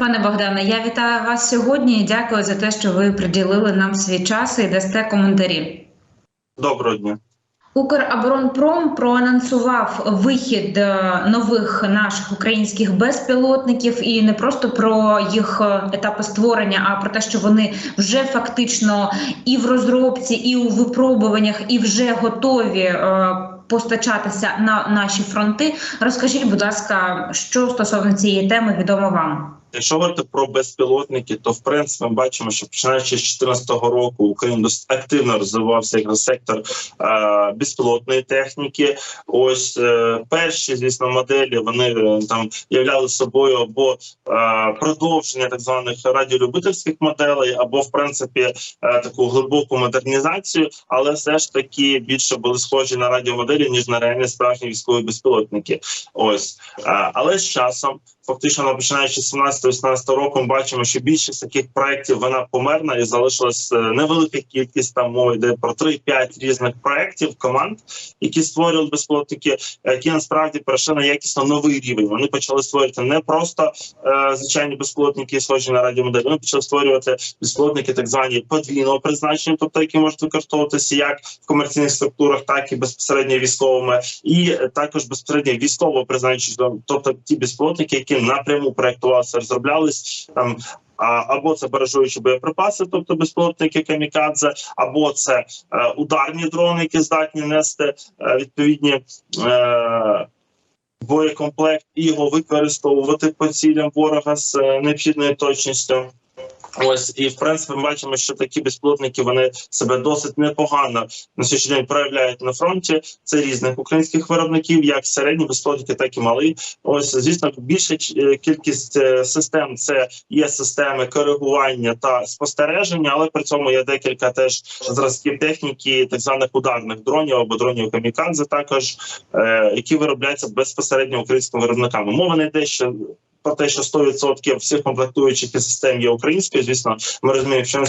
Пане Богдане, я вітаю вас сьогодні і дякую за те, що ви приділили нам свій час і дасте коментарі. Доброго дня. Укроборонпром проанонсував вихід е, нових наших українських безпілотників і не просто про їх е, етапи створення, а про те, що вони вже фактично і в розробці, і у випробуваннях, і вже готові. е, Постачатися на наші фронти. Розкажіть, будь ласка, що стосовно цієї теми відомо вам? Якщо говорити про безпілотники, то в принципі ми бачимо, що починаючи з 2014 року Україна активно розвивався якраз сектор е, безпілотної техніки. Ось е, перші, звісно, моделі вони е, там являли собою або е, продовження так званих радіолюбительських моделей, або в принципі е, таку глибоку модернізацію, але все ж таки більше були схожі на радіомоделі ніж на реальні справжні військові безпілотники. Ось е, але з часом. Фактично, починаючи з 17-18 року, ми бачимо, що більшість таких проєктів вона померна і залишилась е, невелика кількість там мова йде про 3-5 різних проєктів команд, які створювали безпілотники, які насправді перейшли на якісно новий рівень. Вони почали створювати не просто е, звичайні безпілотники, схожі на радіомоделі. Вони почали створювати безпілотники, так звані подвійного призначення, тобто які можуть використовуватися як в комерційних структурах, так і безпосередньо військовими, і е, також безпосередньо військового призначення, тобто ті безпілотники, які напряму проектувалися, розроблялись там. Або це баражуючі боєприпаси, тобто безпілотники камікадзе, або це е, ударні дрони, які здатні нести е, відповідні е, боєкомплект і його використовувати по цілям ворога з необхідною точністю. Ось і в принципі ми бачимо, що такі безпілотники вони себе досить непогано на сьогоднішній день проявляють на фронті. Це різних українських виробників, як середні безпілотники, так і малі. Ось звісно, більша е, кількість е, систем це є системи коригування та спостереження, але при цьому є декілька теж зразків техніки, так званих ударних дронів або дронів камікадзе, також е, які виробляються безпосередньо українськими виробниками. Мова не йде, що про те, що 100% всіх комплектуючих систем є українською. Звісно, ми розуміємо, що на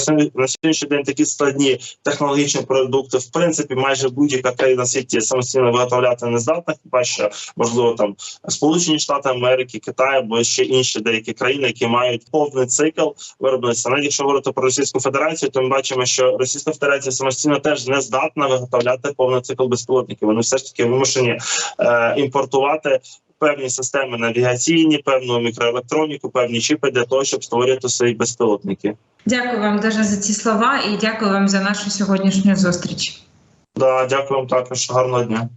сьогоднішній день такі складні технологічні продукти, в принципі, майже будь-яка країна світі самостійно виготовляти не здатна. Хіба що можливо там Сполучені Штати Америки, Китай або ще інші деякі країни, які мають повний цикл виробництва. Навіть якщо говорити про Російську Федерацію, то ми бачимо, що Російська Федерація самостійно теж не здатна виготовляти повний цикл безпілотників. Вони все ж таки вимушені е, імпортувати певні системи навігаційні, певну мікроелектроніку, певні чіпи для того, щоб створювати свої безпілотники. Дякую вам дуже за ці слова і дякую вам за нашу сьогоднішню зустріч. Да, дякую вам також. Гарного дня.